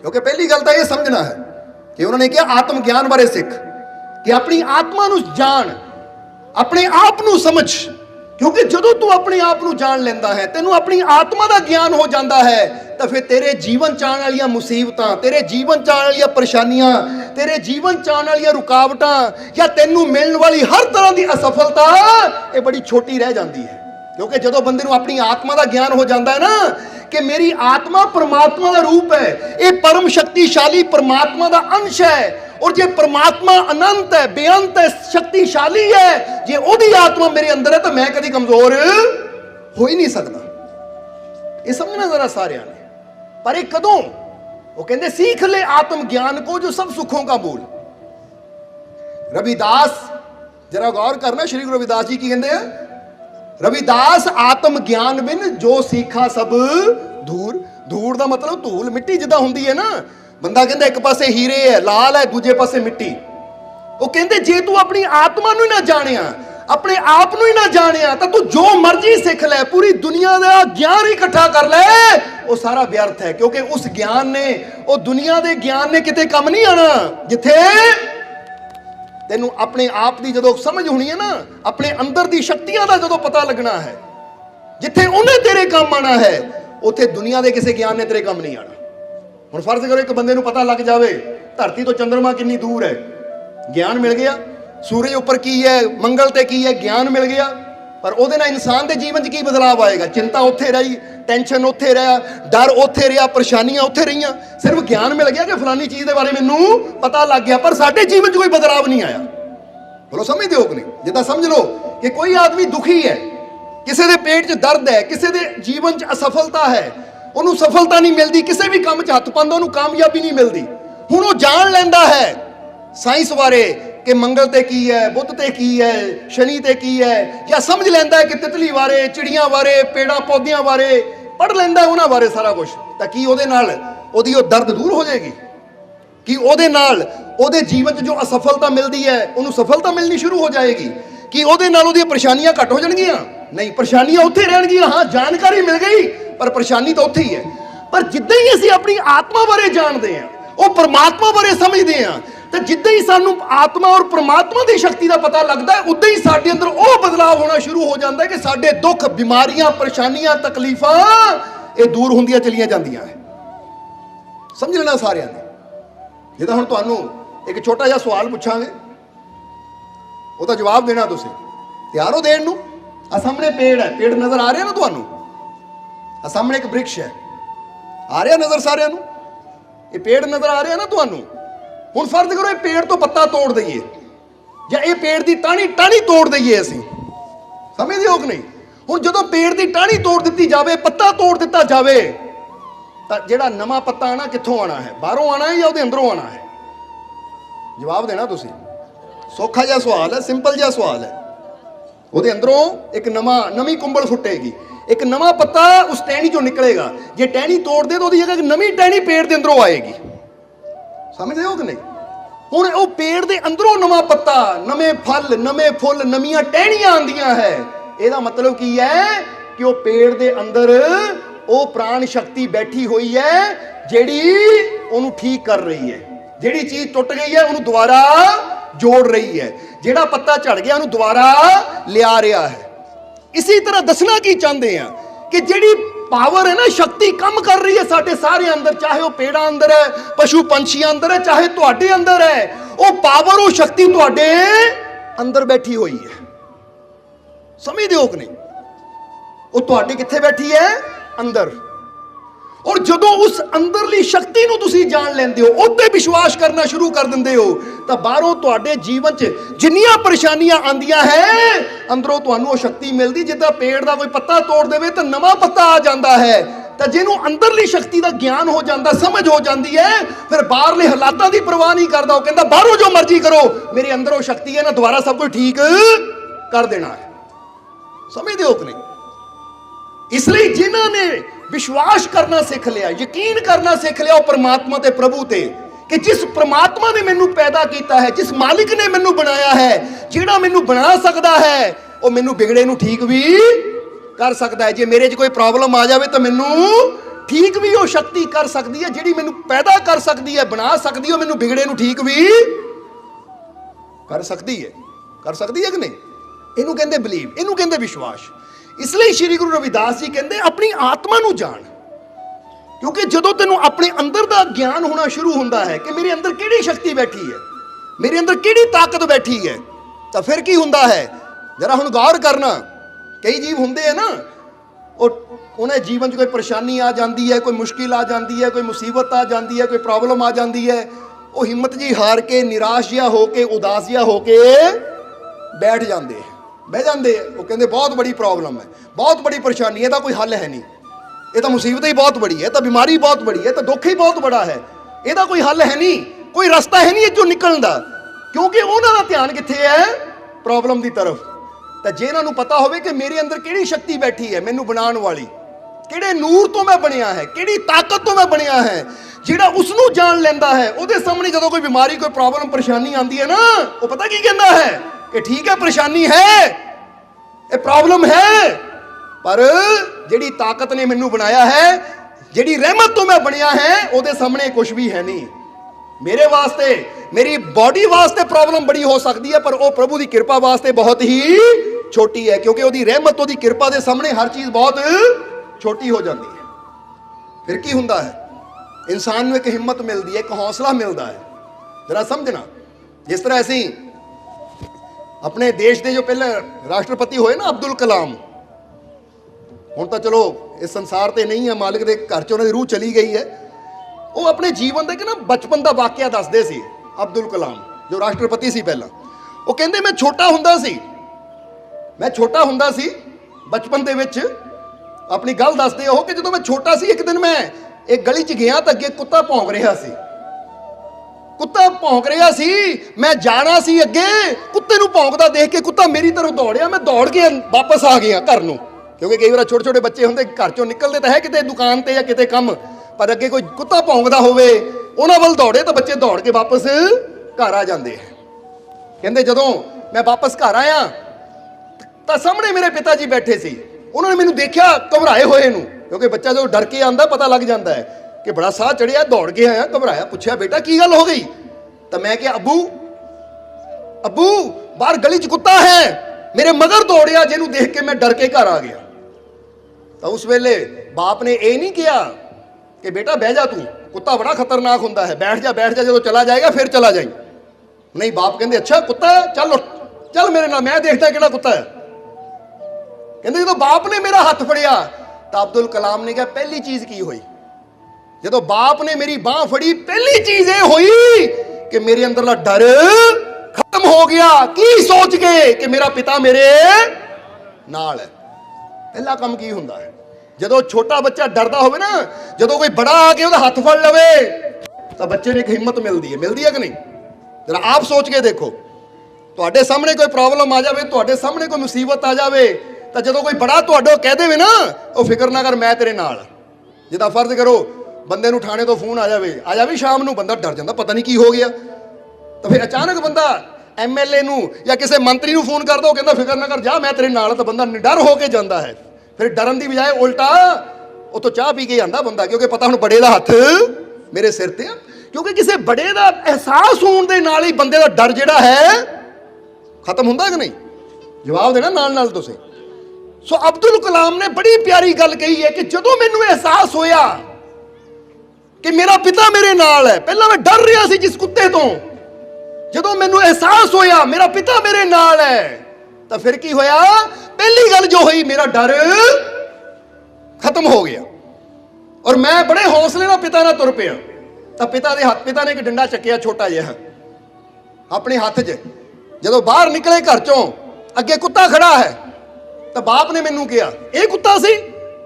ਕਿਉਂਕਿ ਪਹਿਲੀ ਗੱਲ ਤਾਂ ਇਹ ਸਮਝਣਾ ਹੈ ਕਿ ਉਹਨਾਂ ਨੇ ਕਿਹਾ ਆਤਮ ਗਿਆਨ ਬਾਰੇ ਸਿੱਖ, ਕਿ ਆਪਣੀ ਆਤਮਾ ਨੂੰ ਜਾਣ, ਆਪਣੇ ਆਪ ਨੂੰ ਸਮਝ। ਕਿਉਂਕਿ ਜਦੋਂ ਤੂੰ ਆਪਣੇ ਆਪ ਨੂੰ ਜਾਣ ਲੈਂਦਾ ਹੈ, ਤੈਨੂੰ ਆਪਣੀ ਆਤਮਾ ਦਾ ਗਿਆਨ ਹੋ ਜਾਂਦਾ ਹੈ, ਤਾਂ ਫਿਰ ਤੇਰੇ ਜੀਵਨ ਚ ਆਉਣ ਵਾਲੀਆਂ ਮੁਸੀਬਤਾਂ, ਤੇਰੇ ਜੀਵਨ ਚ ਆਉਣ ਵਾਲੀਆਂ ਪਰੇਸ਼ਾਨੀਆਂ, ਤੇਰੇ ਜੀਵਨ ਚ ਆਉਣ ਵਾਲੀਆਂ ਰੁਕਾਵਟਾਂ ਜਾਂ ਤੈਨੂੰ ਮਿਲਣ ਵਾਲੀ ਹਰ ਤਰ੍ਹਾਂ ਦੀ ਅਸਫਲਤਾ, ਇਹ ਬੜੀ ਛੋਟੀ ਰਹਿ ਜਾਂਦੀ ਹੈ। ਕਿਉਂਕਿ ਜਦੋਂ ਬੰਦੇ ਨੂੰ ਆਪਣੀ ਆਤਮਾ ਦਾ ਗਿਆਨ ਹੋ ਜਾਂਦਾ ਹੈ ਨਾ ਕਿ ਮੇਰੀ ਆਤਮਾ ਪਰਮਾਤਮਾ ਦਾ ਰੂਪ ਹੈ, ਇਹ ਪਰਮ ਸ਼ਕਤੀਸ਼ਾਲੀ ਪਰਮਾਤਮਾ ਦਾ ਅੰਸ਼ ਹੈ ਔਰ ਜੇ ਪਰਮਾਤਮਾ ਅਨੰਤ ਹੈ, ਬੇਅੰਤ ਹੈ, ਸ਼ਕਤੀਸ਼ਾਲੀ ਹੈ, ਜੇ ਉਹਦੀ ਆਤਮਾ ਮੇਰੇ ਅੰਦਰ ਹੈ ਤਾਂ ਮੈਂ ਕਦੀ ਕਮਜ਼ੋਰ ਹੋ ਹੀ ਨਹੀਂ ਸਕਦਾ। ਇਹ ਸਮਝਣਾ ਜ਼ਰਾ ਸਾਰਿਆਂ ਨੇ। ਪਰ ਇਹ ਕਦੋਂ? ਉਹ ਕਹਿੰਦੇ, ਸਿੱਖ ਲੈ ਆਤਮ ਗਿਆਨ ਕੋ ਜੋ ਸਭ ਸੁੱਖੋਂ ਦਾ ਮੂਲ ਰਵਿਦਾਸ, ਜਰਾ ਗੌਰ ਕਰਨਾ, ਸ਼੍ਰੀ ਗੁਰੂ ਰਵਿਦਾਸ ਜੀ ਕੀ ਕਹਿੰਦੇ ਆ? ਰਵਿਦਾਸ ਆਤਮ ਗਿਆਨ ਬਿਨ ਜੋ ਸੀਖਾ ਸਭ ਧੂਰ ਧੂੜ ਦਾ ਮਤਲਬ ਧੂਲ ਮਿੱਟੀ ਜਿੱਦਾਂ ਹੁੰਦੀ ਹੈ ਨਾ। ਬੰਦਾ ਕਹਿੰਦਾ ਇੱਕ ਪਾਸੇ ਹੀਰੇ ਹੈ, ਲਾਲ ਹੈ, ਦੂਜੇ ਪਾਸੇ ਮਿੱਟੀ। ਉਹ ਕਹਿੰਦੇ, ਜੇ ਤੂੰ ਆਪਣੀ ਆਤਮਾ ਨੂੰ ਹੀ ਨਾ ਜਾਣਿਆ, ਆਪਣੇ ਆਪ ਨੂੰ ਹੀ ਨਾ ਜਾਣਿਆ, ਤਾਂ ਤੂੰ ਜੋ ਮਰਜ਼ੀ ਸਿੱਖ ਲੈ, ਪੂਰੀ ਦੁਨੀਆ ਦਾ ਗਿਆਨ ਹੀ ਇਕੱਠਾ ਕਰ ਲੈ। ਉਹ ਸਾਰਾ ਵਿਅਰਥ ਹੈ, ਕਿਉਂਕਿ ਉਸ ਗਿਆਨ ਨੇ, ਉਹ ਦੁਨੀਆ ਦੇ ਗਿਆਨ ਨੇ ਕਿਤੇ ਕੰਮ ਨਹੀਂ ਆਣਾ ਜਿੱਥੇ ਤੈਨੂੰ ਆਪਣੇ ਆਪ ਦੀ ਜਦੋਂ ਸਮਝ ਹੋਣੀ ਹੈ ਨਾ, ਆਪਣੇ ਅੰਦਰ ਦੀ ਸ਼ਕਤੀਆਂ ਦਾ ਜਦੋਂ ਪਤਾ ਲੱਗਣਾ ਹੈ, ਜਿੱਥੇ ਉਹਨੇ ਤੇਰੇ ਕੰਮ ਆਣਾ ਹੈ, ਉੱਥੇ ਦੁਨੀਆ ਦੇ ਕਿਸੇ ਗਿਆਨ ਨੇ ਤੇਰੇ ਕੰਮ ਨਹੀਂ ਆਣਾ ਹੁਣ ਫਰਜ਼ ਕਰੋ ਇੱਕ ਬੰਦੇ ਨੂੰ ਪਤਾ ਲੱਗ ਜਾਵੇ, ਧਰਤੀ ਤੋਂ ਚੰ드ਰਮਾ ਕਿੰਨੀ ਦੂਰ ਹੈ। ਗਿਆਨ ਮਿਲ ਗਿਆ, ਸੂਰਜ ਉੱਪਰ ਕੀ ਹੈ, ਮੰਗਲ ਤੇ ਕੀ ਹੈ, ਗਿਆਨ ਮਿਲ ਗਿਆ। ਪਰ ਉਹਦੇ ਨਾਲ ਇਨਸਾਨ ਦੇ ਜੀਵਨ 'ਚ ਕੀ ਬਦਲਾਅ ਆਏਗਾ? ਚਿੰਤਾ ਉੱਥੇ ਰਹੀ ਟੈਨਸ਼ਨ ਉੱਥੇ ਰਿਹਾ, ਡਰ ਉੱਥੇ ਰਿਹਾ, ਪਰੇਸ਼ਾਨੀਆਂ ਉੱਥੇ ਰਹੀਆਂ। ਸਿਰਫ ਗਿਆਨ ਮਿਲ ਗਿਆ ਕਿ ਫਲਾਨੀ ਚੀਜ਼ ਦੇ ਬਾਰੇ ਮੈਨੂੰ ਪਤਾ ਲੱਗ ਗਿਆ, ਪਰ ਸਾਡੇ ਜੀਵਨ 'ਚ ਕੋਈ ਬਦਲਾਅ ਨਹੀਂ ਆਇਆ। ਬੋਲੋ, ਸਮਝਦੇ ਹੋ ਕਿ ਨਹੀਂ? ਜਿੱਦਾਂ ਸਮਝ ਲਓ ਕਿ ਕੋਈ ਆਦਮੀ ਦੁਖੀ ਹੈ, ਕਿਸੇ ਦੇ ਪੇਟ 'ਚ ਦਰਦ ਹੈ, ਕਿਸੇ ਦੇ ਜੀਵਨ 'ਚ ਅਸਫਲਤਾ ਹੈ, ਉਹਨੂੰ ਸਫਲਤਾ ਨਹੀਂ ਮਿਲਦੀ, ਕਿਸੇ ਵੀ ਕੰਮ 'ਚ ਹੱਥ ਪਾਉਂਦਾ, ਉਹਨੂੰ ਕਾਮਯਾਬੀ ਨਹੀਂ ਮਿਲਦੀ। ਹੁਣ ਉਹ ਜਾਣ ਲੈਂਦਾ ਹੈ ਸਾਇੰਸ ਬਾਰੇ ਕਿ ਮੰਗਲ ਤੇ ਕੀ ਹੈ, ਬੁੱਧ ਤੇ ਕੀ ਹੈ, ਸ਼ਨੀ ਤੇ ਕੀ ਹੈ? ਜਾਂ ਸਮਝ ਲੈਂਦਾ ਹੈ ਕਿ ਤਿਤਲੀ ਬਾਰੇ ਚਿੜੀਆਂ ਬਾਰੇ ਪੇੜਾਂ ਪੌਦਿਆਂ ਬਾਰੇ ਪੜ ਲੈਂਦਾ ਉਹਨਾਂ ਬਾਰੇ ਸਾਰਾ ਕੁਝ ਤਾਂ ਕੀ ਉਹਦੇ ਨਾਲ ਉਹਦੀ ਉਹ ਦਰਦ ਦੂਰ ਹੋ ਜਾਏਗੀ? ਕਿ ਉਹਦੇ ਨਾਲ ਉਹਦੇ ਜੀਵਨ 'ਚ ਜੋ ਅਸਫਲਤਾ ਮਿਲਦੀ ਹੈ, ਉਹਨੂੰ ਸਫਲਤਾ ਮਿਲਣੀ ਸ਼ੁਰੂ ਹੋ ਜਾਏਗੀ? ਕਿ ਉਹਦੇ ਨਾਲ ਉਹਦੀਆਂ ਪਰੇਸ਼ਾਨੀਆਂ ਘੱਟ ਹੋ ਜਾਣਗੀਆਂ? ਨਹੀਂ, ਪਰੇਸ਼ਾਨੀਆਂ ਉੱਥੇ ਰਹਿਣਗੀਆਂ। ਹਾਂ, ਜਾਣਕਾਰੀ ਮਿਲ ਗਈ, ਪਰ ਪਰੇਸ਼ਾਨੀ ਤਾਂ ਉੱਥੇ ਹੀ ਹੈ। ਪਰ ਜਿੱਦਾਂ ਹੀ ਅਸੀਂ ਆਪਣੀ ਆਤਮਾ ਬਾਰੇ ਜਾਣਦੇ ਹਾਂ, ਉਹ ਪਰਮਾਤਮਾ ਬਾਰੇ ਸਮਝਦੇ ਹਾਂ ਤੇ ਜਿੱਦਾਂ ਹੀ ਸਾਨੂੰ ਆਤਮਾ ਔਰ ਪਰਮਾਤਮਾ ਦੀ ਸ਼ਕਤੀ ਦਾ ਪਤਾ ਲੱਗਦਾ ਹੈ, ਉਦਾਂ ਹੀ ਸਾਡੇ ਅੰਦਰ ਉਹ ਬਦਲਾਅ ਹੋਣਾ ਸ਼ੁਰੂ ਹੋ ਜਾਂਦਾ ਹੈ ਕਿ ਸਾਡੇ ਦੁੱਖ, ਬਿਮਾਰੀਆਂ, ਪਰੇਸ਼ਾਨੀਆਂ, ਤਕਲੀਫਾਂ ਇਹ ਦੂਰ ਹੁੰਦੀਆਂ ਚਲੀਆਂ ਜਾਂਦੀਆਂ ਹੈ। ਸਮਝ ਲੈਣਾ ਸਾਰਿਆਂ ਨੇ? ਜਿੱਦਾਂ ਹੁਣ ਤੁਹਾਨੂੰ ਇੱਕ ਛੋਟਾ ਜਿਹਾ ਸਵਾਲ ਪੁੱਛਾਂਗੇ ਉਹਦਾ ਜਵਾਬ ਦੇਣਾ ਤੁਸੀਂ। ਤਿਆਰ ਹੋ ਦੇਣ ਨੂੰ? ਆ ਸਾਹਮਣੇ ਪੇੜ ਹੈ, ਪੇੜ ਨਜ਼ਰ ਆ ਰਿਹਾ ਨਾ ਤੁਹਾਨੂੰ? ਆ ਸਾਹਮਣੇ ਇੱਕ ਬ੍ਰਿਕਸ਼ ਹੈ। ਆ ਰਿਹਾ ਨਜ਼ਰ ਸਾਰਿਆਂ ਨੂੰ? ਇਹ ਪੇੜ ਨਜ਼ਰ ਆ ਰਿਹਾ ਨਾ ਤੁਹਾਨੂੰ? ਹੁਣ ਫਰਜ਼ ਕਰੋ ਇਹ ਪੇੜ ਤੋਂ ਪੱਤਾ ਤੋੜ ਦਈਏ, ਜਾਂ ਇਹ ਪੇੜ ਦੀ ਟਾਹਣੀ ਟਾਹਣੀ ਤੋੜ ਦਈਏ ਅਸੀਂ। ਸਮਝਦੇ ਹੋ ਕਿ ਨਹੀਂ? ਹੁਣ ਜਦੋਂ ਪੇੜ ਦੀ ਟਾਹਣੀ ਤੋੜ ਦਿੱਤੀ ਜਾਵੇ, ਪੱਤਾ ਤੋੜ ਦਿੱਤਾ ਜਾਵੇ, ਤਾਂ ਜਿਹੜਾ ਨਵਾਂ ਪੱਤਾ ਆਣਾ ਕਿੱਥੋਂ ਆਣਾ ਹੈ? ਬਾਹਰੋਂ ਆਣਾ ਹੈ ਜਾਂ ਉਹਦੇ ਅੰਦਰੋਂ ਆਣਾ ਹੈ? ਜਵਾਬ ਦੇਣਾ ਤੁਸੀਂ। ਸੌਖਾ ਜਿਹਾ ਸਵਾਲ ਹੈ, ਸਿੰਪਲ ਜਿਹਾ ਸਵਾਲ ਹੈ। ਉਹਦੇ ਅੰਦਰੋਂ ਇੱਕ ਨਵਾਂ, ਨਵੀਂ ਕੁੰਬਲ ਫੁੱਟੇਗੀ। ਇੱਕ ਨਵਾਂ ਪੱਤਾ ਉਸ ਟਹਿਣੀ ਚੋਂ ਨਿਕਲੇਗਾ। ਜੇ ਟਹਿਣੀ ਤੋੜ ਦੇ ਤਾਂ ਉਹਦੀ ਜਗ੍ਹਾ ਇੱਕ ਨਵੀਂ ਟਹਿਣੀ ਪੇੜ ਦੇ ਅੰਦਰੋਂ ਆਏਗੀ। ਸਮਝਦੇ ਹੋ ਕਿ ਨਹੀਂ? ਹੁਣ ਉਹ ਪੇੜ ਦੇ ਅੰਦਰੋਂ ਨਵਾਂ ਪੱਤਾ, ਨਵੇਂ ਫਲ, ਨਵੇਂ ਫੁੱਲ, ਨਵੀਆਂ ਟਹਿਣੀਆਂ ਆਉਂਦੀਆਂ ਹੈ। ਇਹਦਾ ਮਤਲਬ ਕੀ ਹੈ? ਕਿ ਉਹ ਪੇੜ ਦੇ ਅੰਦਰ ਉਹ ਪ੍ਰਾਣ ਸ਼ਕਤੀ ਬੈਠੀ ਹੋਈ ਹੈ, ਜਿਹੜੀ ਉਹਨੂੰ ਠੀਕ ਕਰ ਰਹੀ ਹੈ। ਜਿਹੜੀ ਚੀਜ਼ ਟੁੱਟ ਗਈ ਹੈ, ਉਹਨੂੰ ਦੁਬਾਰਾ ਜੋੜ ਰਹੀ ਹੈ। ਜਿਹੜਾ ਪੱਤਾ ਝੜ ਗਿਆ, ਉਹਨੂੰ ਦੁਬਾਰਾ ਲਿਆ ਰਿਹਾ ਹੈ। ਇਸੇ ਤਰ੍ਹਾਂ ਦੱਸਣਾ ਕੀ ਚਾਹੁੰਦੇ ਆ ਕਿ ਜਿਹੜੀ ਪਾਵਰ ਹੈ ਨਾ, ਸ਼ਕਤੀ ਕੰਮ ਕਰ ਰਹੀ ਹੈ ਸਾਡੇ ਸਾਰੇ ਅੰਦਰ, ਚਾਹੇ ਉਹ ਪੇੜਾਂ ਅੰਦਰ ਹੈ, ਪਸ਼ੂ ਪੰਛੀਆਂ ਅੰਦਰ ਹੈ, ਚਾਹੇ ਤੁਹਾਡੇ ਅੰਦਰ ਹੈ। ਉਹ ਪਾਵਰ, ਉਹ ਸ਼ਕਤੀ ਤੁਹਾਡੇ ਅੰਦਰ ਬੈਠੀ ਹੋਈ ਹੈ। ਸਮਝਦੇ ਹੋ ਕਿ ਨਹੀਂ? ਉਹ ਤੁਹਾਡੇ ਕਿੱਥੇ ਬੈਠੀ ਹੈ? ਅੰਦਰ। ਔਰ ਜਦੋਂ ਉਸ ਅੰਦਰਲੀ ਸ਼ਕਤੀ ਨੂੰ ਤੁਸੀਂ ਜਾਣ ਲੈਂਦੇ ਹੋ ਉੱਤੇ ਵਿਸ਼ਵਾਸ ਕਰਨਾ ਸ਼ੁਰੂ ਕਰ ਦਿੰਦੇ ਹੋ, ਤਾਂ ਬਾਹਰੋਂ ਤੁਹਾਡੇ ਜੀਵਨ 'ਚ ਜਿੰਨੀਆਂ ਪਰੇਸ਼ਾਨੀਆਂ ਆਂਦੀਆਂ ਹੈ, ਅੰਦਰੋਂ ਤੁਹਾਨੂੰ ਉਹ ਸ਼ਕਤੀ ਮਿਲਦੀ, ਜਿੱਦਾਂ ਪੇੜ ਦਾ ਕੋਈ ਪੱਤਾ ਤੋੜ ਦੇਵੇ ਤਾਂ ਨਵਾਂ ਪੱਤਾ ਆ ਜਾਂਦਾ ਹੈ। ਤਾਂ ਜਿਹਨੂੰ ਅੰਦਰਲੀ ਸ਼ਕਤੀ ਦਾ ਗਿਆਨ ਹੋ ਜਾਂਦਾ, ਸਮਝ ਹੋ ਜਾਂਦੀ ਹੈ, ਫਿਰ ਬਾਹਰਲੇ ਹਾਲਾਤਾਂ ਦੀ ਪਰਵਾਹ ਨਹੀਂ ਕਰਦਾ, ਉਹ ਕਹਿੰਦਾ, ਬਾਹਰੋਂ ਜੋ ਮਰਜ਼ੀ ਕਰੋ, ਮੇਰੇ ਅੰਦਰੋਂ ਸ਼ਕਤੀ ਹੈ, ਨਾ ਦੁਬਾਰਾ ਸਭ ਕੁਝ ਠੀਕ ਕਰ ਦੇਣਾ ਹੈ। ਸਮਝਦੇ ਹੋ ਕਿ ਨਹੀਂ? ਇਸ ਲਈ ਜਿਨ੍ਹਾਂ ਨੇ ਵਿਸ਼ਵਾਸ ਕਰਨਾ ਸਿੱਖ ਲਿਆ, ਯਕੀਨ ਕਰਨਾ ਸਿੱਖ ਲਿਆ ਉਹ ਪ੍ਰਮਾਤਮਾ ਤੇ ਪ੍ਰਭੂ ਤੇ ਕਿ ਜਿਸ ਪ੍ਰਮਾਤਮਾ ਨੇ ਮੈਨੂੰ ਪੈਦਾ ਕੀਤਾ ਹੈ, ਜਿਸ ਮਾਲਿਕ ਨੇ ਮੈਨੂੰ ਬਣਾਇਆ ਹੈ, ਜਿਹੜਾ ਮੈਨੂੰ ਬਣਾ ਸਕਦਾ ਹੈ, ਉਹ ਮੈਨੂੰ ਵਿਗੜੇ ਨੂੰ ਠੀਕ ਵੀ ਕਰ ਸਕਦਾ ਹੈ। ਜੇ ਮੇਰੇ 'ਚ ਕੋਈ ਪ੍ਰੋਬਲਮ ਆ ਜਾਵੇ ਤਾਂ ਮੈਨੂੰ ਠੀਕ ਵੀ ਉਹ ਸ਼ਕਤੀ ਕਰ ਸਕਦੀ ਹੈ, ਜਿਹੜੀ ਮੈਨੂੰ ਪੈਦਾ ਕਰ ਸਕਦੀ ਹੈ, ਬਣਾ ਸਕਦੀ ਹੈ, ਉਹ ਮੈਨੂੰ ਵਿਗੜੇ ਨੂੰ ਠੀਕ ਵੀ ਕਰ ਸਕਦੀ ਹੈ। ਕਰ ਸਕਦੀ ਹੈ ਕਿ ਨਹੀਂ? ਇਹਨੂੰ ਕਹਿੰਦੇ ਬਲੀਵ ਇਹਨੂੰ ਕਹਿੰਦੇ ਵਿਸ਼ਵਾਸ। ਇਸ ਲਈ ਸ੍ਰੀ ਗੁਰੂ ਰਵਿਦਾਸ ਜੀ ਕਹਿੰਦੇ, ਆਪਣੀ ਆਤਮਾ ਨੂੰ ਜਾਣ। ਕਿਉਂਕਿ ਜਦੋਂ ਤੈਨੂੰ ਆਪਣੇ ਅੰਦਰ ਦਾ ਗਿਆਨ ਹੋਣਾ ਸ਼ੁਰੂ ਹੁੰਦਾ ਹੈ ਕਿ ਮੇਰੇ ਅੰਦਰ ਕਿਹੜੀ ਸ਼ਕਤੀ ਬੈਠੀ ਹੈ, ਮੇਰੇ ਅੰਦਰ ਕਿਹੜੀ ਤਾਕਤ ਬੈਠੀ ਹੈ, ਤਾਂ ਫਿਰ ਕੀ ਹੁੰਦਾ ਹੈ? ਜਰਾ ਹੁਣ ਗੌਰ ਕਰਨਾ। ਕਈ ਜੀਵ ਹੁੰਦੇ ਆ ਨਾ, ਉਹ ਉਹਨੇ ਜੀਵਨ 'ਚ ਕੋਈ ਪਰੇਸ਼ਾਨੀ ਆ ਜਾਂਦੀ ਹੈ, ਕੋਈ ਮੁਸ਼ਕਿਲ ਆ ਜਾਂਦੀ ਹੈ, ਕੋਈ ਮੁਸੀਬਤ ਆ ਜਾਂਦੀ ਹੈ, ਕੋਈ ਪ੍ਰੋਬਲਮ ਆ ਜਾਂਦੀ ਹੈ, ਉਹ ਹਿੰਮਤ ਜੀ ਹਾਰ ਕੇ, ਨਿਰਾਸ਼ ਜਿਹਾ ਹੋ ਕੇ, ਉਦਾਸ ਜਿਹਾ ਹੋ ਕੇ ਬੈਠ ਜਾਂਦੇ ਆ। ਬਹਿ ਜਾਂਦੇ ਆ, ਉਹ ਕਹਿੰਦੇ ਬਹੁਤ ਬੜੀ ਪ੍ਰੋਬਲਮ ਹੈ, ਬਹੁਤ ਬੜੀ ਪਰੇਸ਼ਾਨੀ ਹੈ, ਇਹਦਾ ਕੋਈ ਹੱਲ ਹੈ ਨਹੀਂ। ਇਹ ਤਾਂ ਮੁਸੀਬਤ ਹੀ ਬਹੁਤ ਬੜੀ ਹੈ, ਇਹ ਤਾਂ ਬਿਮਾਰੀ ਬਹੁਤ ਬੜੀ ਹੈ ਤਾਂ ਦੁੱਖ ਹੀ ਬਹੁਤ ਬੜਾ ਹੈ। ਇਹਦਾ ਕੋਈ ਹੱਲ ਹੈ ਨਹੀਂ, ਕੋਈ ਰਸਤਾ ਹੈ ਨਹੀਂ ਇਹ ਚੋਂ ਨਿਕਲਣ ਦਾ। ਕਿਉਂਕਿ ਉਹਨਾਂ ਦਾ ਧਿਆਨ ਕਿੱਥੇ ਹੈ? ਪ੍ਰੋਬਲਮ ਦੀ ਤਰਫ। ਤਾਂ ਜੇ ਇਹਨਾਂ ਨੂੰ ਪਤਾ ਹੋਵੇ ਕਿ ਮੇਰੇ ਅੰਦਰ ਕਿਹੜੀ ਸ਼ਕਤੀ ਬੈਠੀ ਹੈ ਮੈਨੂੰ ਬਣਾਉਣ ਵਾਲੀ, ਕਿਹੜੇ ਨੂਰ ਤੋਂ ਮੈਂ ਬਣਿਆ ਹੈ, ਕਿਹੜੀ ਤਾਕਤ ਤੋਂ ਮੈਂ ਬਣਿਆ ਹੈ, ਜਿਹੜਾ ਉਸ ਨੂੰ ਜਾਣ ਲੈਂਦਾ ਹੈ, ਉਹਦੇ ਸਾਹਮਣੇ ਜਦੋਂ ਕੋਈ ਬਿਮਾਰੀ, ਕੋਈ ਪ੍ਰੋਬਲਮ ਪਰੇਸ਼ਾਨੀ ਆਉਂਦੀ ਹੈ ਨਾ, ਉਹ ਪਤਾ ਕੀ ਕਹਿੰਦਾ ਹੈ? ਕਿ ਠੀਕ ਹੈ, ਪਰੇਸ਼ਾਨੀ ਹੈ। ਇਹ ਪ੍ਰੋਬਲਮ ਹੈ। ਪਰ ਜਿਹੜੀ ਤਾਕਤ ਨੇ ਮੈਨੂੰ ਬਣਾਇਆ ਹੈ, ਜਿਹੜੀ ਰਹਿਮਤ ਤੋਂ ਮੈਂ ਬਣਿਆ ਹੈ, ਉਹਦੇ ਸਾਹਮਣੇ ਕੁਝ ਵੀ ਹੈ ਨਹੀਂ। ਮੇਰੇ ਵਾਸਤੇ, ਮੇਰੀ ਬਾਡੀ ਵਾਸਤੇ ਪ੍ਰੋਬਲਮ ਬੜੀ ਹੋ ਸਕਦੀ ਹੈ, ਪਰ ਉਹ ਪ੍ਰਭੂ ਦੀ ਕਿਰਪਾ ਵਾਸਤੇ ਬਹੁਤ ਹੀ ਛੋਟੀ ਹੈ, ਕਿਉਂਕਿ ਉਹਦੀ ਰਹਿਮਤ, ਉਹਦੀ ਕਿਰਪਾ ਦੇ ਸਾਹਮਣੇ ਹਰ ਚੀਜ਼ ਬਹੁਤ ਛੋਟੀ ਹੋ ਜਾਂਦੀ ਹੈ। ਫਿਰ ਕੀ ਹੁੰਦਾ ਹੈ? ਇਨਸਾਨ ਨੂੰ ਇੱਕ ਹਿੰਮਤ ਮਿਲਦੀ ਹੈ, ਇੱਕ ਹੌਸਲਾ ਮਿਲਦਾ ਹੈ। ਜਰਾ ਸਮਝਣਾ। ਜਿਸ ਤਰ੍ਹਾਂ ਅਸੀਂ ਆਪਣੇ ਦੇਸ਼ ਦੇ ਜੋ ਪਹਿਲੇ ਰਾਸ਼ਟਰਪਤੀ ਹੋਏ ਨਾ ਅਬਦੁਲ ਕਲਾਮ, ਹੁਣ ਤਾਂ ਚਲੋ ਇਸ ਸੰਸਾਰ ਤੇ ਨਹੀਂ ਹੈ, ਮਾਲਕ ਦੇ ਘਰ ਚ ਉਹਨਾਂ ਦੀ ਰੂਹ ਚਲੀ ਗਈ ਹੈ। ਉਹ ਆਪਣੇ ਜੀਵਨ ਦਾ ਇੱਕ ਨਾ ਬਚਪਨ ਦਾ ਵਾਕਿਆ ਦੱਸਦੇ ਸੀ, ਅਬਦੁਲ ਕਲਾਮ, ਜੋ ਰਾਸ਼ਟਰਪਤੀ ਸੀ ਪਹਿਲਾਂ। ਉਹ ਕਹਿੰਦੇ, ਮੈਂ ਛੋਟਾ ਹੁੰਦਾ ਸੀ, ਮੈਂ ਛੋਟਾ ਹੁੰਦਾ ਸੀ, ਬਚਪਨ ਦੇ ਵਿੱਚ ਆਪਣੀ ਗੱਲ ਦੱਸਦੇ ਉਹ ਕਿ ਜਦੋਂ ਮੈਂ ਛੋਟਾ ਸੀ, ਇੱਕ ਦਿਨ ਮੈਂ ਇੱਕ ਗਲੀ 'ਚ ਗਿਆ ਤਾਂ ਅੱਗੇ ਕੁੱਤਾ ਭੌਂਕ ਰਿਹਾ ਸੀ। ਕੁੱਤਾ ਭੌਂਕ ਰਿਹਾ ਸੀ। ਮੈਂ ਜਾਣਾ ਸੀ ਅੱਗੇ। ਕੁੱਤੇ ਨੂੰ ਭੌਂਕਦਾ ਦੇਖ ਕੇ ਕੁੱਤਾ ਮੇਰੀ ਤਰਫ ਦੌੜਿਆ। ਮੈਂ ਦੌੜ ਕੇ ਵਾਪਸ ਆ ਗਿਆ ਘਰ ਨੂੰ। ਕਿਉਂਕਿ ਕਈ ਵਾਰ ਛੋਟੇ ਛੋਟੇ ਬੱਚੇ ਹੁੰਦੇ, ਘਰ ਚੋਂ ਨਿਕਲਦੇ ਤਾਂ ਹੈ ਕਿਤੇ ਦੁਕਾਨ ਤੇ ਜਾਂ ਕਿਤੇ ਕੰਮ। ਪਰ ਅੱਗੇ ਕੋਈ ਕੁੱਤਾ ਭੌਂਕਦਾ ਹੋਵੇ, ਉਹਨਾਂ ਵੱਲ ਦੌੜੇ ਤਾਂ ਬੱਚੇ ਦੌੜ ਕੇ ਵਾਪਸ ਘਰ ਆ ਜਾਂਦੇ ਆ। ਕਹਿੰਦੇ ਜਦੋਂ ਮੈਂ ਵਾਪਸ ਘਰ ਆਇਆ, ਤਾਂ ਸਾਹਮਣੇ ਮੇਰੇ ਪਿਤਾ ਜੀ ਬੈਠੇ ਸੀ। ਉਹਨਾਂ ਨੇ ਮੈਨੂੰ ਦੇਖਿਆ ਘਬਰਾਏ ਹੋਏ ਨੂੰ। ਕਿਉਂਕਿ ਬੱਚਾ ਜਦੋਂ ਡਰ ਕੇ ਆਂਦਾ ਪਤਾ ਲੱਗ ਜਾਂਦਾ ਹੈ। ਕਿ ਬੜਾ ਸਾਹ ਚੜਿਆ, ਦੌੜ ਕੇ ਆਇਆ, ਘਬਰਾਇਆ, ਪੁੱਛਿਆ, ਬੇਟਾ, ਕੀ ਗੱਲ ਹੋ ਗਈ? ਤਾਂ ਮੈਂ ਕਿਹਾ, ਅੱਬੂ ਅੱਬੂ, ਬਾਹਰ ਗਲੀ 'ਚ ਕੁੱਤਾ ਹੈ। ਮੇਰੇ ਮਗਰ ਦੌੜਿਆ, ਜਿਹਨੂੰ ਦੇਖ ਕੇ ਮੈਂ ਡਰ ਕੇ ਘਰ ਆ ਗਿਆ। ਤਾਂ ਉਸ ਵੇਲੇ ਬਾਪ ਨੇ ਇਹ ਨਹੀਂ ਕਿਹਾ ਕਿ ਬੇਟਾ, ਬਹਿ ਜਾ ਤੂੰ। ਕੁੱਤਾ ਬੜਾ ਖਤਰਨਾਕ ਹੁੰਦਾ ਹੈ। ਬੈਠ ਜਾ ਬੈਠ ਜਾ, ਜਦੋਂ ਚਲਾ ਜਾਏਗਾ, ਫਿਰ ਚਲਾ ਜਾਈ। ਨਹੀਂ, ਬਾਪ ਕਹਿੰਦੇ, ਅੱਛਾ, ਕੁੱਤਾ, ਚੱਲ ਚੱਲ ਮੇਰੇ ਨਾਲ, ਮੈਂ ਦੇਖਦਾ ਕਿਹੜਾ ਕੁੱਤਾ ਹੈ। ਕਹਿੰਦੇ, ਜਦੋਂ ਬਾਪ ਨੇ ਮੇਰਾ ਹੱਥ ਫੜਿਆ, ਤਾਂ ਅਬਦੁਲ ਕਲਾਮ ਨੇ ਕਿਹਾ, ਪਹਿਲੀ ਚੀਜ਼ ਕੀ ਹੋਈ? ਜਦੋਂ ਬਾਪ ਨੇ ਮੇਰੀ ਬਾਹ ਫੜੀ, ਪਹਿਲੀ ਚੀਜ਼ ਇਹ ਹੋਈ ਕਿ ਮੇਰੇ ਅੰਦਰਲਾ ਡਰ ਖਤਮ ਹੋ ਗਿਆ। ਕੀ ਸੋਚ ਕੇ ਕਿ ਮੇਰਾ ਪਿਤਾ ਮੇਰੇ ਨਾਲ ਹੈ? ਪਹਿਲਾ ਕੰਮ ਕੀ ਹੁੰਦਾ ਹੈ? ਜਦੋਂ ਛੋਟਾ ਬੱਚਾ ਡਰਦਾ ਹੋਵੇ ਨਾ, ਜਦੋਂ ਕੋਈ ਬੜਾ ਆ ਕੇ ਉਹਦਾ ਹੱਥ ਫੜ ਲਵੇ, ਤਾਂ ਬੱਚੇ ਨੂੰ ਇੱਕ ਹਿੰਮਤ ਮਿਲਦੀ ਹੈ। ਮਿਲਦੀ ਹੈ ਕਿ ਨਹੀਂ? ਜਰਾ ਆਪ ਸੋਚ ਕੇ ਦੇਖੋ। ਤੁਹਾਡੇ ਸਾਹਮਣੇ ਕੋਈ ਪ੍ਰੋਬਲਮ ਆ ਜਾਵੇ, ਤੁਹਾਡੇ ਸਾਹਮਣੇ ਕੋਈ ਮੁਸੀਬਤ ਆ ਜਾਵੇ, ਤਾਂ ਜਦੋਂ ਕੋਈ ਬੜਾ ਤੁਹਾਡੇ ਕਹਿ ਦੇਵੇ ਨਾ, ਉਹ ਫਿਕਰ ਨਾ ਕਰ, ਮੈਂ ਤੇਰੇ ਨਾਲ ਜਿੱਦਾਂ ਫਰਜ਼ ਕਰੋ ਬੰਦੇ ਨੂੰ ਥਾਣੇ ਤੋਂ ਫੋਨ ਆ ਜਾਵੇ ਆ ਜਾਵੇ ਸ਼ਾਮ ਨੂੰ, ਬੰਦਾ ਡਰ ਜਾਂਦਾ, ਪਤਾ ਨਹੀਂ ਕੀ ਹੋ ਗਿਆ। ਤਾਂ ਫਿਰ ਅਚਾਨਕ ਬੰਦਾ ਐਮਐਲਏ ਨੂੰ ਜਾਂ ਕਿਸੇ ਮੰਤਰੀ ਨੂੰ ਫੋਨ ਕਰਦਾ, ਉਹ ਕਹਿੰਦਾ, ਫਿਕਰ ਨਾ ਕਰ, ਜਾ, ਮੈਂ ਤੇਰੇ ਨਾਲ ਤਾਂ ਬੰਦਾ ਡਰ ਹੋ ਕੇ ਜਾਂਦਾ ਹੈ। ਫਿਰ ਡਰਨ ਦੀ ਬਜਾਏ ਉਲਟਾ ਉਹ ਤੋਂ ਚਾਹ ਪੀ ਕੇ ਜਾਂਦਾ ਬੰਦਾ, ਕਿਉਂਕਿ ਪਤਾ ਹੁਣ ਬੜੇ ਦਾ ਹੱਥ ਮੇਰੇ ਸਿਰ ਤੇ ਆ। ਕਿਉਂਕਿ ਕਿਸੇ ਬੜੇ ਦਾ ਅਹਿਸਾਸ ਹੋਣ ਦੇ ਨਾਲ ਹੀ ਬੰਦੇ ਦਾ ਡਰ ਜਿਹੜਾ ਹੈ, ਖਤਮ ਹੁੰਦਾ ਕਿ ਨਹੀਂ? ਜਵਾਬ ਦੇਣਾ ਨਾਲ ਨਾਲ ਤੁਸੀਂ। ਸੋ ਅਬਦੁਲ ਕਲਾਮ ਨੇ ਬੜੀ ਪਿਆਰੀ ਗੱਲ ਕਹੀ ਹੈ ਕਿ ਜਦੋਂ ਮੈਨੂੰ ਅਹਿਸਾਸ ਹੋਇਆ ਕਿ ਮੇਰਾ ਪਿਤਾ ਮੇਰੇ ਨਾਲ ਹੈ। ਪਹਿਲਾਂ ਮੈਂ ਡਰ ਰਿਹਾ ਸੀ ਜਿਸ ਕੁੱਤੇ ਤੋਂ। ਜਦੋਂ ਮੈਨੂੰ ਅਹਿਸਾਸ ਹੋਇਆ, ਮੇਰਾ ਪਿਤਾ ਮੇਰੇ ਨਾਲ ਹੈ, ਤਾਂ ਫਿਰ ਕੀ ਹੋਇਆ? ਪਹਿਲੀ ਗੱਲ ਜੋ ਹੋਈ, ਮੇਰਾ ਡਰ ਖਤਮ ਹੋ ਗਿਆ। ਔਰ ਮੈਂ ਬੜੇ ਹੌਸਲੇ ਨਾਲ ਪਿਤਾ ਨਾਲ ਤੁਰ ਪਿਆ। ਤਾਂ ਪਿਤਾ ਦੇ ਹੱਥ, ਪਿਤਾ ਨੇ ਇੱਕ ਡੰਡਾ ਚੱਕਿਆ, ਛੋਟਾ ਜਿਹਾ। ਆਪਣੇ ਹੱਥ 'ਚ, ਜਦੋਂ ਬਾਹਰ ਨਿਕਲੇ ਘਰ ਚੋਂ, ਅੱਗੇ ਕੁੱਤਾ ਖੜਾ ਹੈ। ਤਾਂ ਬਾਪ ਨੇ ਮੈਨੂੰ ਕਿਹਾ, ਇਹ ਕੁੱਤਾ ਸੀ?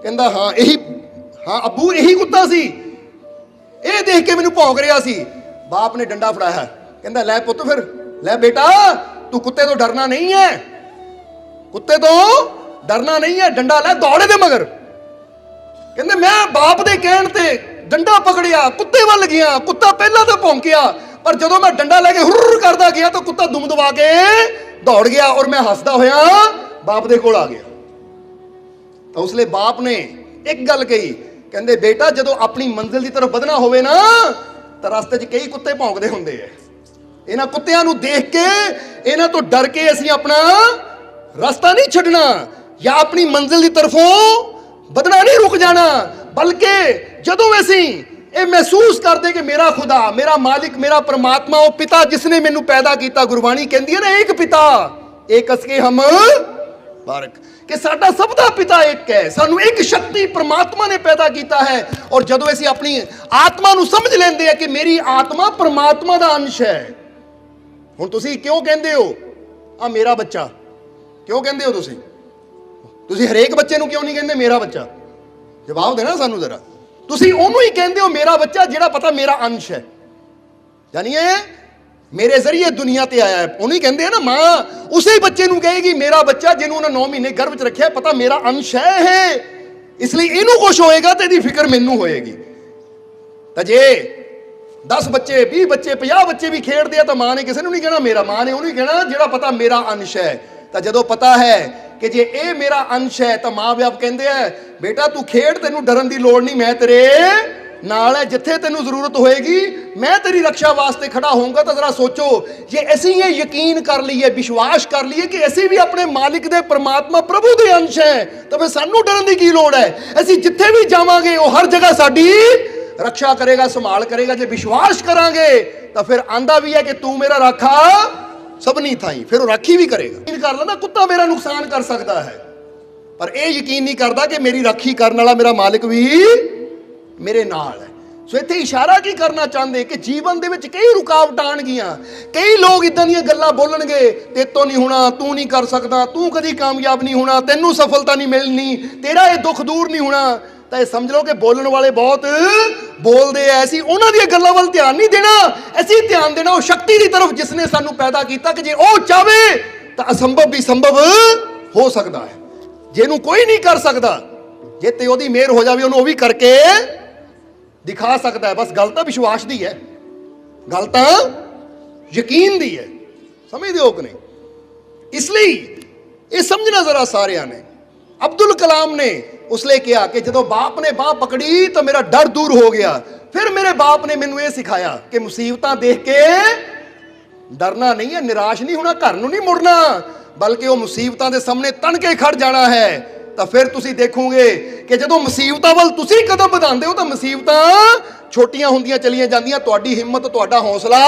ਕਹਿੰਦਾ, ਹਾਂ, ਇਹੀ, ਹਾਂ, ਅੱਬੂ, ਇਹੀ ਕੁੱਤਾ ਸੀ। ਇਹ ਦੇਖ ਕੇ ਮੈਨੂੰ ਭੌਂਕ ਰਿਹਾ ਸੀ। ਬਾਪ ਨੇ ਡੰਡਾ ਫੜਾਇਆ। ਕਹਿੰਦਾ, ਲੈ ਪੁੱਤ ਫਿਰ, ਲੈ ਬੇਟਾ, ਤੂੰ ਕੁੱਤੇ ਤੋਂ ਡਰਨਾ ਨਹੀਂ ਹੈ ਕੁੱਤੇ ਤੋਂ ਡਰਨਾ ਨਹੀਂ ਹੈ ਡੰਡਾ ਲੈ ਦੌੜੇ ਦੇ ਮਗਰ। ਕਹਿੰਦੇ, ਮੈਂ ਬਾਪ ਦੇ ਕਹਿਣ ਤੇ ਡੰਡਾ ਪਕੜਿਆ, ਕੁੱਤੇ ਵੱਲ ਗਿਆ, ਕੁੱਤਾ ਪਹਿਲਾਂ ਤਾਂ ਭੌਂਕਿਆ, ਪਰ ਜਦੋਂ ਮੈਂ ਡੰਡਾ ਲੈ ਕੇ ਹੁਰਰ ਕਰਦਾ ਗਿਆ ਤਾਂ ਕੁੱਤਾ ਦੁਮ ਦਬਾ ਕੇ ਦੌੜ ਗਿਆ ਔਰ ਮੈਂ ਹੱਸਦਾ ਹੋਇਆ ਬਾਪ ਦੇ ਕੋਲ ਆ ਗਿਆ। ਤਾਂ ਉਸਲੇ ਬਾਪ ਨੇ ਇੱਕ ਗੱਲ ਕਹੀ ਕਹਿੰਦੇ, ਬੇਟਾ, ਜਦੋਂ ਆਪਣੀ ਮੰਜ਼ਿਲ ਦੀ ਤਰਫ ਵਧਣਾ ਹੋਵੇ ਨਾ, ਤਾਂ ਰਸਤੇ 'ਚ ਕਈ ਕੁੱਤੇ ਭੌਂਕਦੇ ਹੁੰਦੇ ਐ ਇਹਨਾਂ ਕੁੱਤਿਆਂ ਨੂੰ ਦੇਖ ਕੇ, ਇਹਨਾਂ ਤੋਂ ਡਰ ਕੇ ਅਸੀਂ ਆਪਣਾ ਰਸਤਾ ਨਹੀਂ ਛੱਡਣਾ ਜਾਂ ਆਪਣੀ ਮੰਜ਼ਿਲ ਦੀ ਤਰਫੋਂ ਵਧਣਾ ਨਹੀਂ ਰੁਕ ਜਾਣਾ। ਬਲਕਿ ਜਦੋਂ ਅਸੀਂ ਇਹ ਮਹਿਸੂਸ ਕਰਦੇ ਕਿ ਮੇਰਾ ਖੁਦਾ, ਮੇਰਾ ਮਾਲਿਕ, ਮੇਰਾ ਪਰਮਾਤਮਾ, ਉਹ ਪਿਤਾ ਜਿਸ ਨੇ ਮੈਨੂੰ ਪੈਦਾ ਕੀਤਾ, ਗੁਰਬਾਣੀ ਕਹਿੰਦੀ ਹੈ ਨਾ, ਇੱਕ ਪਿਤਾ, ਇੱਕ ਅਸਕੇ ਹਮ ਬਾਰਕ ਕਿ ਸਾਡਾ ਸਭ ਦਾ ਪਿਤਾ ਇੱਕ ਹੈ। ਸਾਨੂੰ ਇੱਕ ਸ਼ਕਤੀ ਪ੍ਰਮਾਤਮਾ ਨੇ ਪੈਦਾ ਕੀਤਾ ਹੈ। ਔਰ ਜਦੋਂ ਅਸੀਂ ਆਪਣੀ ਆਤਮਾ ਨੂੰ ਸਮਝ ਲੈਂਦੇ ਆ ਕਿ ਮੇਰੀ ਆਤਮਾ ਪ੍ਰਮਾਤਮਾ ਦਾ ਅੰਸ਼ ਹੈ, ਹੁਣ ਤੁਸੀਂ ਕਿਉਂ ਕਹਿੰਦੇ ਹੋ ਆ ਮੇਰਾ ਬੱਚਾ ਕਿਉਂ ਕਹਿੰਦੇ ਹੋ ਤੁਸੀਂ? ਤੁਸੀਂ ਹਰੇਕ ਬੱਚੇ ਨੂੰ ਕਿਉਂ ਨਹੀਂ ਕਹਿੰਦੇ, ਮੇਰਾ ਬੱਚਾ ਜਵਾਬ ਦੇਣਾ ਸਾਨੂੰ ਜ਼ਰਾ। ਤੁਸੀਂ ਉਹਨੂੰ ਹੀ ਕਹਿੰਦੇ ਹੋ, ਮੇਰਾ ਬੱਚਾ ਜਿਹੜਾ ਪਤਾ ਮੇਰਾ ਅੰਸ਼ ਹੈ। ਯਾਨੀ ਇਹ ਮੇਰੇ ਜ਼ਰੀਏ ਦੁਨੀਆ ਤੇ ਆਇਆ ਹੈ। ਉਹਨੂੰ ਹੀ ਕਹਿੰਦੇ ਆ ਨਾ ਮਾਂ, ਉਸੇ ਬੱਚੇ ਨੂੰ ਕਹੇਗੀ, ਮੇਰਾ ਬੱਚਾ ਜਿਹਨੂੰ ਉਹਨਾਂ 9 ਮਹੀਨੇ ਗਰਭ 'ਚ ਰੱਖਿਆ, ਪਤਾ ਮੇਰਾ ਅੰਸ਼ ਹੈ ਇਸ ਲਈ ਇਹਨੂੰ ਕੁਝ ਹੋਏਗਾ ਤੇ ਇਹਦੀ ਫਿਕਰ ਮੈਨੂੰ ਹੋਏਗੀ। ਤਾਂ ਜੇ 10 ਬੱਚੇ 20 ਬੱਚੇ 50 ਬੱਚੇ ਵੀ ਖੇਡਦੇ ਆ ਤਾਂ ਮਾਂ ਨੇ ਕਿਸੇ ਨੂੰ ਨਹੀਂ ਕਹਿਣਾ, ਮੇਰਾ ਮਾਂ ਨੇ ਉਹਨੂੰ ਹੀ ਕਹਿਣਾ, ਜਿਹੜਾ ਪਤਾ ਮੇਰਾ ਅੰਸ਼ ਹੈ। ਤਾਂ ਜਦੋਂ ਪਤਾ ਹੈ ਕਿ ਜੇ ਇਹ ਮੇਰਾ ਅੰਸ਼ ਹੈ ਤਾਂ ਮਾਂ-ਬਾਪ ਕਹਿੰਦੇ ਆ, ਬੇਟਾ ਤੂੰ ਖੇਡ, ਤੈਨੂੰ ਡਰਨ ਦੀ ਲੋੜ ਨਹੀਂ, ਮੈਂ ਤੇਰੇ ਨਾਲ ਹੈ, ਜਿੱਥੇ ਤੈਨੂੰ ਜ਼ਰੂਰਤ ਹੋਏਗੀ, ਮੈਂ ਤੇਰੀ ਰੱਖਿਆ ਵਾਸਤੇ ਖੜਾ ਹੋਊਂਗਾ, ਤਾਂ ਜ਼ਰਾ ਸੋਚੋ, ਜੇ ਅਸੀਂ ਇਹ ਯਕੀਨ ਕਰ ਲਈਏ, ਵਿਸ਼ਵਾਸ ਕਰ ਲਈਏ ਕਿ ਅਸੀਂ ਵੀ ਆਪਣੇ ਮਾਲਿਕ ਦੇ ਪਰਮਾਤਮਾ ਪ੍ਰਭੂ ਦੇ ਅੰਸ਼ ਹੈ, ਤਾਂ ਫਿਰ ਸਾਨੂੰ ਡਰਨ ਦੀ ਕੀ ਲੋੜ ਹੈ? ਅਸੀਂ ਜਿੱਥੇ ਵੀ ਜਾਵਾਂਗੇ, ਉਹ ਹਰ ਜਗ੍ਹਾ ਸਾਡੀ ਰੱਖਿਆ ਕਰੇਗਾ, ਸੰਭਾਲ ਕਰੇਗਾ, ਜੇ ਵਿਸ਼ਵਾਸ ਕਰਾਂਗੇ, ਤਾਂ ਫਿਰ ਆਂਦਾ ਵੀ ਹੈ ਕਿ ਤੂੰ ਮੇਰਾ ਰਾਖਾ ਸਭਨੀ ਥਾਈ, ਫਿਰ ਉਹ ਰਾਖੀ ਵੀ ਕਰੇਗਾ। ਯਕੀਨ ਕਰ ਲੈਂਦਾ, ਕੁੱਤਾ ਮੇਰਾ ਨੁਕਸਾਨ ਕਰ ਸਕਦਾ ਹੈ। ਪਰ ਇਹ ਯਕੀਨ ਨਹੀਂ ਕਰਦਾ ਕਿ ਮੇਰੀ ਰਾਖੀ ਕਰਨ ਵਾਲਾ ਮੇਰਾ ਮਾਲਕ ਵੀ ਮੇਰੇ ਨਾਲ ਹੈ। ਸੋ ਇੱਥੇ ਇਸ਼ਾਰਾ ਕੀ ਕਰਨਾ ਚਾਹੁੰਦੇ? ਕਿ ਜੀਵਨ ਦੇ ਵਿੱਚ ਕਈ ਰੁਕਾਵਟਾਂ ਆਣਗੀਆਂ ਕਈ ਲੋਕ ਇਦਾਂ ਦੀਆਂ ਗੱਲਾਂ ਬੋਲਣਗੇ ਤੇਤੋਂ ਨਹੀਂ ਹੋਣਾ, ਤੂੰ ਨਹੀਂ ਕਰ ਸਕਦਾ, ਤੂੰ ਕਦੀ ਕਾਮਯਾਬ ਨਹੀਂ ਹੋਣਾ, ਤੈਨੂੰ ਸਫਲਤਾ ਨਹੀਂ ਮਿਲਣੀ, ਤੇਰਾ ਇਹ ਦੁੱਖ ਦੂਰ ਨਹੀਂ ਹੋਣਾ। ਤਾਂ ਇਹ ਸਮਝ ਲਓ ਕਿ ਬੋਲਣ ਵਾਲੇ ਬਹੁਤ ਬੋਲਦੇ ਐ ਅਸੀਂ ਉਹਨਾਂ ਦੀਆਂ ਗੱਲਾਂ ਵੱਲ ਧਿਆਨ ਨਹੀਂ ਦੇਣਾ। ਅਸੀਂ ਧਿਆਨ ਦੇਣਾ ਉਹ ਸ਼ਕਤੀ ਦੀ ਤਰਫ ਜਿਸ ਨੇ ਸਾਨੂੰ ਪੈਦਾ ਕੀਤਾ ਕਿ ਜੇ ਉਹ ਚਾਵੇ ਤਾਂ ਅਸੰਭਵ ਵੀ ਸੰਭਵ ਹੋ ਸਕਦਾ ਹੈ। ਜਿਹਨੂੰ ਕੋਈ ਨਹੀਂ ਕਰ ਸਕਦਾ, ਜੇ ਤੇ ਉਹਦੀ ਮਿਹਰ ਹੋ ਜਾਵੇ, ਉਹਨੂੰ ਉਹ ਵੀ ਕਰਕੇ ਦਿਖਾ ਸਕਦਾ ਹੈ। ਬਸ ਗੱਲ ਤਾਂ ਵਿਸ਼ਵਾਸ ਦੀ ਹੈ। ਗੱਲ ਤਾਂ ਯਕੀਨ ਦੀ ਹੈ। ਸਮਝਦੇ ਹੋ ਕਿ ਨਹੀਂ? ਇਸ ਲਈ ਇਹ ਸਮਝਣਾ ਜ਼ਰਾ ਸਾਰਿਆਂ ਨੇ। ਅਬਦੁਲ ਕਲਾਮ ਨੇ ਉਸ ਲਈ ਕਿਹਾ ਕਿ ਜਦੋਂ ਬਾਪ ਨੇ ਬਾਹ ਪਕੜੀ ਤਾਂ ਮੇਰਾ ਡਰ ਦੂਰ ਹੋ ਗਿਆ। ਫਿਰ ਮੇਰੇ ਬਾਪ ਨੇ ਮੈਨੂੰ ਇਹ ਸਿਖਾਇਆ ਕਿ ਮੁਸੀਬਤਾਂ ਦੇਖ ਕੇ ਡਰਨਾ ਨਹੀਂ ਹੈ, ਨਿਰਾਸ਼ ਨਹੀਂ ਹੋਣਾ, ਘਰ ਨੂੰ ਨਹੀਂ ਮੁੜਨਾ, ਬਲਕਿ ਉਹ ਮੁਸੀਬਤਾਂ ਦੇ ਸਾਹਮਣੇ ਤਣ ਕੇ ਖੜ ਜਾਣਾ ਹੈ। ਤਾਂ ਫਿਰ ਤੁਸੀਂ ਦੇਖੋਗੇ ਕਿ ਜਦੋਂ ਮੁਸੀਬਤਾਂ ਵੱਲ ਤੁਸੀਂ ਕਦਮ ਵਧਾਉਂਦੇ ਹੋ ਤਾਂ ਮੁਸੀਬਤਾਂ ਛੋਟੀਆਂ ਹੁੰਦੀਆਂ ਚਲੀਆਂ ਜਾਂਦੀਆਂ, ਤੁਹਾਡੀ ਹਿੰਮਤ, ਤੁਹਾਡਾ ਹੌਸਲਾ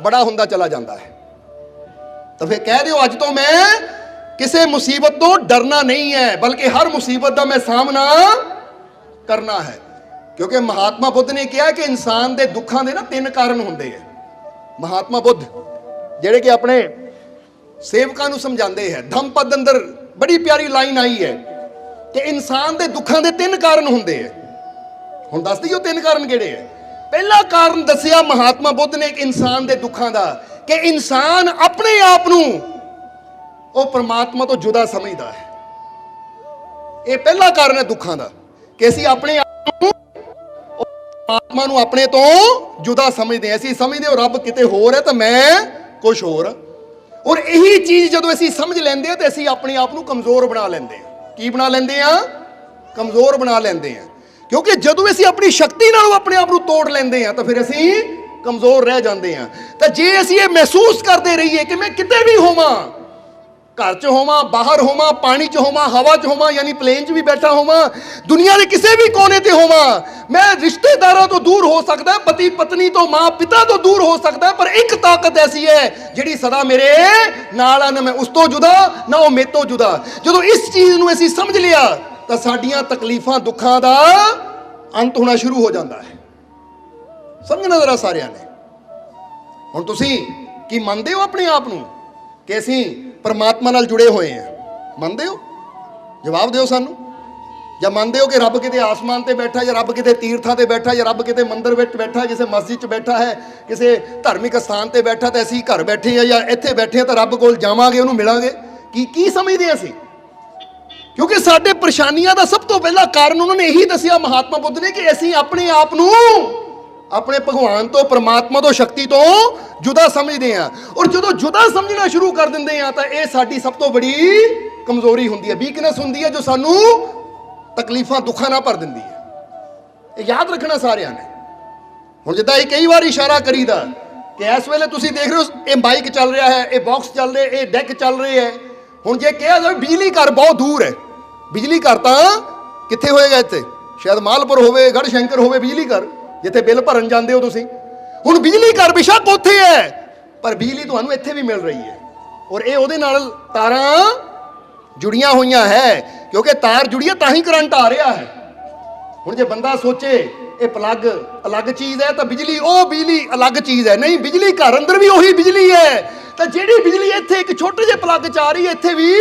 ਬੜਾ ਹੁੰਦਾ ਚਲਾ ਜਾਂਦਾ ਹੈ। ਤਾਂ ਫਿਰ ਕਹਿ ਦਿਓ, ਅੱਜ ਤੋਂ ਮੈਂ ਕਿਸੇ ਮੁਸੀਬਤ ਤੋਂ ਡਰਨਾ ਨਹੀਂ ਹੈ, ਬਲਕਿ ਹਰ ਮੁਸੀਬਤ ਦਾ ਮੈਂ ਸਾਹਮਣਾ ਕਰਨਾ ਹੈ। ਕਿਉਂਕਿ ਮਹਾਤਮਾ ਬੁੱਧ ਨੇ ਕਿਹਾ ਕਿ ਇਨਸਾਨ ਦੇ ਦੁੱਖਾਂ ਦੇ ਨਾ ਤਿੰਨ ਕਾਰਨ ਹੁੰਦੇ ਆ ਮਹਾਤਮਾ ਬੁੱਧ ਜਿਹੜੇ ਕਿ ਆਪਣੇ ਸੇਵਕਾਂ ਨੂੰ ਸਮਝਾਉਂਦੇ ਹੈ ਧੰਮਪਦ ਅੰਦਰ ਬੜੀ ਪਿਆਰੀ ਲਾਈਨ ਆਈ ਹੈ ਕਿ ਇਨਸਾਨ ਦੇ ਦੁੱਖਾਂ ਦੇ ਤਿੰਨ ਕਾਰਨ ਹੁੰਦੇ ਆ। ਹੁਣ ਦੱਸ ਦਈਓ ਤਿੰਨ ਕਾਰਨ ਕਿਹੜੇ ਆ? ਪਹਿਲਾ ਕਾਰਨ ਦੱਸਿਆ ਮਹਾਤਮਾ ਬੁੱਧ ਨੇ ਇੱਕ ਇਨਸਾਨ ਦੇ ਦੁੱਖਾਂ ਦਾ, ਕਿ ਇਨਸਾਨ ਆਪਣੇ ਆਪ ਨੂੰ ਉਹ ਪਰਮਾਤਮਾ ਤੋਂ ਜੁਦਾ ਸਮਝਦਾ ਹੈ। ਇਹ ਪਹਿਲਾ ਕਾਰਨ ਹੈ ਦੁੱਖਾਂ ਦਾ, ਕਿ ਅਸੀਂ ਆਪਣੇ ਆਪ ਨੂੰ ਪਰਮਾਤਮਾ ਨੂੰ ਆਪਣੇ ਤੋਂ ਜੁਦਾ ਸਮਝਦੇ ਹਾਂ। ਅਸੀਂ ਸਮਝਦੇ ਹਾਂ, ਰੱਬ ਕਿਤੇ ਹੋਰ ਹੈ ਤਾਂ ਮੈਂ ਕੁਝ ਹੋਰ ਔਰ ਇਹੀ ਚੀਜ਼ ਜਦੋਂ ਅਸੀਂ ਸਮਝ ਲੈਂਦੇ ਹਾਂ, ਤੇ ਅਸੀਂ ਆਪਣੇ ਆਪ ਨੂੰ ਕਮਜ਼ੋਰ ਬਣਾ ਲੈਂਦੇ ਹਾਂ। ਕੀ ਬਣਾ ਲੈਂਦੇ ਹਾਂ ਕਮਜ਼ੋਰ ਬਣਾ ਲੈਂਦੇ ਹਾਂ ਕਿਉਂਕਿ ਜਦੋਂ ਅਸੀਂ ਆਪਣੀ ਸ਼ਕਤੀ ਨਾਲ ਆਪਣੇ ਆਪ ਨੂੰ ਤੋੜ ਲੈਂਦੇ ਹਾਂ ਤਾਂ ਫਿਰ ਅਸੀਂ ਕਮਜ਼ੋਰ ਰਹਿ ਜਾਂਦੇ ਹਾਂ ਤਾਂ ਜੇ ਅਸੀਂ ਇਹ ਮਹਿਸੂਸ ਕਰਦੇ ਰਹੀਏ ਕਿ ਮੈਂ ਕਿਤੇ ਵੀ ਹੋਵਾਂ ਘਰ 'ਚ ਹੋਵਾਂ, ਬਾਹਰ ਹੋਵਾਂ, ਪਾਣੀ 'ਚ ਹੋਵਾਂ, ਹਵਾ 'ਚ ਹੋਵਾਂ, ਯਾਨੀ ਪਲੇਨ 'ਚ ਵੀ ਬੈਠਾ ਹੋਵਾਂ, ਦੁਨੀਆ ਦੇ ਕਿਸੇ ਵੀ ਕੋਨੇ ਤੇ ਹੋਵਾਂ, ਮੈਂ ਰਿਸ਼ਤੇਦਾਰਾਂ ਤੋਂ ਦੂਰ ਹੋ ਸਕਦਾ, ਪਤੀ ਪਤਨੀ ਤੋਂ, ਮਾਂ ਪਿਤਾ ਤੋਂ ਦੂਰ ਹੋ ਸਕਦਾ, ਪਰ ਇੱਕ ਤਾਕਤ ਐਸੀ ਹੈ, ਜਿਹੜੀ ਸਦਾ ਮੇਰੇ ਨਾਲ ਆ, ਨਾ ਮੈਂ ਉਸ ਤੋਂ ਜੁਦਾ, ਨਾ ਉਹ ਮੇਰੇ ਤੋਂ ਜੁਦਾ। ਜਦੋਂ ਇਸ ਚੀਜ਼ ਨੂੰ ਅਸੀਂ ਸਮਝ ਲਿਆ, ਤਾਂ ਸਾਡੀਆਂ ਤਕਲੀਫਾਂ, ਦੁੱਖਾਂ ਦਾ ਅੰਤ ਹੋਣਾ ਸ਼ੁਰੂ ਹੋ ਜਾਂਦਾ ਹੈ। ਸਮਝਣਾ ਜ਼ਰਾ ਸਾਰਿਆਂ ਨੇ। ਹੁਣ ਤੁਸੀਂ ਕੀ ਮੰਨਦੇ ਹੋ ਆਪਣੇ ਆਪ ਨੂੰ? ਕਿ ਅਸੀਂ ਪਰਮਾਤਮਾ ਨਾਲ ਜੁੜੇ ਹੋਏ ਹਾਂ ਮੰਨਦੇ ਹੋ? ਜਵਾਬ ਦਿਓ ਸਾਨੂੰ। ਜਾਂ ਮੰਨਦੇ ਹੋ ਕਿ ਰੱਬ ਕਿਤੇ ਆਸਮਾਨ ਤੇ ਬੈਠਾ ਜਾਂ ਰੱਬ ਕਿਤੇ ਤੀਰਥਾਂ ਤੇ ਬੈਠਾ ਜਾਂ ਰੱਬ ਕਿਤੇ ਮੰਦਿਰ ਵਿੱਚ ਬੈਠਾ, ਕਿਸੇ ਮਸਜਿਦ 'ਚ ਬੈਠਾ ਹੈ, ਕਿਸੇ ਧਾਰਮਿਕ ਸਥਾਨ ਤੇ ਬੈਠਾ ਤਾਂ ਅਸੀਂ ਘਰ ਬੈਠੇ ਆ ਜਾਂ ਇੱਥੇ ਬੈਠੇ ਆ ਤਾਂ ਰੱਬ ਕੋਲ ਜਾਵਾਂਗੇ, ਉਹਨੂੰ ਮਿਲਾਂਗੇ। ਕੀ ਕੀ ਸਮਝਦੇ ਅਸੀਂ? ਕਿਉਂਕਿ ਸਾਡੇ ਪਰੇਸ਼ਾਨੀਆਂ ਦਾ ਸਭ ਤੋਂ ਪਹਿਲਾ ਕਾਰਨ ਉਹਨਾਂ ਨੇ ਇਹੀ ਦੱਸਿਆ ਮਹਾਤਮਾ ਬੁੱਧ ਨੇ ਕਿ ਅਸੀਂ ਆਪਣੇ ਆਪ ਨੂੰ ਆਪਣੇ ਭਗਵਾਨ ਤੋਂ, ਪਰਮਾਤਮਾ ਤੋਂ, ਸ਼ਕਤੀ ਤੋਂ ਜੁਦਾ ਸਮਝਦੇ ਹਾਂ ਔਰ ਜਦੋਂ ਜੁਦਾ ਸਮਝਣਾ ਸ਼ੁਰੂ ਕਰ ਦਿੰਦੇ ਹਾਂ ਤਾਂ ਇਹ ਸਾਡੀ ਸਭ ਤੋਂ ਬੜੀ ਕਮਜ਼ੋਰੀ ਹੁੰਦੀ ਹੈ ਵੀਕਨੈਸ ਹੁੰਦੀ ਹੈ ਜੋ ਸਾਨੂੰ ਤਕਲੀਫਾਂ, ਦੁੱਖਾਂ ਨਾਲ ਭਰ ਦਿੰਦੀ ਹੈ ਇਹ ਯਾਦ ਰੱਖਣਾ ਸਾਰਿਆਂ ਨੇ। ਹੁਣ ਜਿੱਦਾਂ ਇਹ ਕਈ ਵਾਰ ਇਸ਼ਾਰਾ ਕਰੀਦਾ, ਕਿ ਇਸ ਵੇਲੇ ਤੁਸੀਂ ਦੇਖ ਰਹੇ ਹੋ, ਇਹ ਬਾਈਕ ਚੱਲ ਰਿਹਾ ਹੈ, ਇਹ ਬਾਕਸ ਚੱਲ ਰਿਹਾ, ਇਹ ਡੈਕ ਚੱਲ ਰਹੇ ਹੈ। ਹੁਣ ਜੇ ਕਿਹਾ ਜਾਵੇ, ਬਿਜਲੀ ਘਰ ਬਹੁਤ ਦੂਰ ਹੈ। ਬਿਜਲੀ ਘਰ ਤਾਂ ਕਿੱਥੇ ਹੋਏਗਾ ਇੱਥੇ? ਸ਼ਾਇਦ ਮਾਲਪੁਰ ਹੋਵੇ ਗੜ ਸ਼ੰਕਰ ਹੋਵੇ, ਬਿਜਲੀ ਘਰ, ਜਿੱਥੇ ਬਿੱਲ ਭਰਨ ਜਾਂਦੇ ਹੋ ਤੁਸੀਂ। ਹੁਣ ਬਿਜਲੀ ਘਰ ਬਿਸ਼ੱਕ ਉੱਥੇ ਹੈ ਪਰ ਬਿਜਲੀ ਤੁਹਾਨੂੰ ਇੱਥੇ ਵੀ ਮਿਲ ਰਹੀ ਹੈ। ਔਰ ਇਹ ਉਹਦੇ ਨਾਲ ਤਾਰਾਂ ਜੁੜੀਆਂ ਹੋਈਆਂ ਹੈ। ਕਿਉਂਕਿ ਤਾਰ ਜੁੜੀ ਹੈ, ਤਾਂ ਹੀ ਕਰੰਟ ਆ ਰਿਹਾ ਹੈ। ਹੁਣ ਜੇ ਬੰਦਾ ਸੋਚੇ, ਇਹ ਪਲੱਗ ਅਲੱਗ ਚੀਜ਼ ਹੈ, ਤਾਂ ਬਿਜਲੀ ਉਹ ਬਿਜਲੀ ਅਲੱਗ ਚੀਜ਼ ਹੈ। ਨਹੀਂ, ਬਿਜਲੀ ਘਰ ਅੰਦਰ ਵੀ ਉਹੀ ਬਿਜਲੀ ਹੈ। ਤਾਂ ਜਿਹੜੀ ਬਿਜਲੀ ਇੱਥੇ ਇੱਕ ਛੋਟੇ ਜਿਹੇ ਪਲੱਗ 'ਚ ਆ ਰਹੀ ਹੈ, ਇੱਥੇ ਵੀ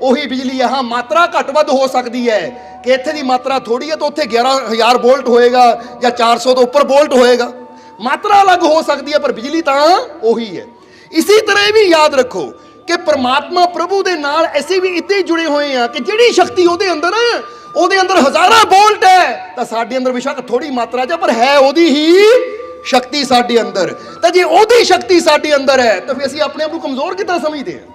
ਉਹੀ ਬਿਜਲੀ ਹੈ। ਹਾਂ, ਮਾਤਰਾ ਘੱਟ ਵੱਧ ਹੋ ਸਕਦੀ ਹੈ। ਕਿ ਇੱਥੇ ਦੀ ਮਾਤਰਾ ਥੋੜੀ ਹੈ, ਤਾਂ ਉੱਥੇ 11000 ਵੋਲਟ ਹੋਏਗਾ ਜਾਂ 400 ਤੋਂ ਉੱਪਰ ਵੋਲਟ ਹੋਏਗਾ। ਮਾਤਰਾ ਅਲੱਗ ਹੋ ਸਕਦੀ ਹੈ, ਪਰ ਬਿਜਲੀ ਤਾਂ ਉਹੀ ਹੈ। ਇਸੇ ਤਰ੍ਹਾਂ ਇਹ ਵੀ ਯਾਦ ਰੱਖੋ ਕਿ ਪਰਮਾਤਮਾ ਪ੍ਰਭੂ ਦੇ ਨਾਲ ਅਸੀਂ ਵੀ ਇੱਦਾਂ ਹੀ ਜੁੜੇ ਹੋਏ ਆ ਕਿ ਜਿਹੜੀ ਸ਼ਕਤੀ ਉਹਦੇ ਅੰਦਰ ਉਹਦੇ ਅੰਦਰ ਹਜ਼ਾਰਾਂ ਵੋਲਟ ਹੈ, ਤਾਂ ਸਾਡੇ ਅੰਦਰ ਬਿਸ਼ੱਕ ਥੋੜੀ ਮਾਤਰਾ 'ਚ ਪਰ ਹੈ ਉਹਦੀ ਹੀ ਸ਼ਕਤੀ ਸਾਡੇ ਅੰਦਰ। ਤਾਂ ਜੇ ਉਹਦੀ ਸ਼ਕਤੀ ਸਾਡੇ ਅੰਦਰ ਹੈ, ਤਾਂ ਫਿਰ ਅਸੀਂ ਆਪਣੇ ਆਪ ਨੂੰ ਕਮਜ਼ੋਰ ਕਿੱਦਾਂ ਸਮਝਦੇ ਹਾਂ?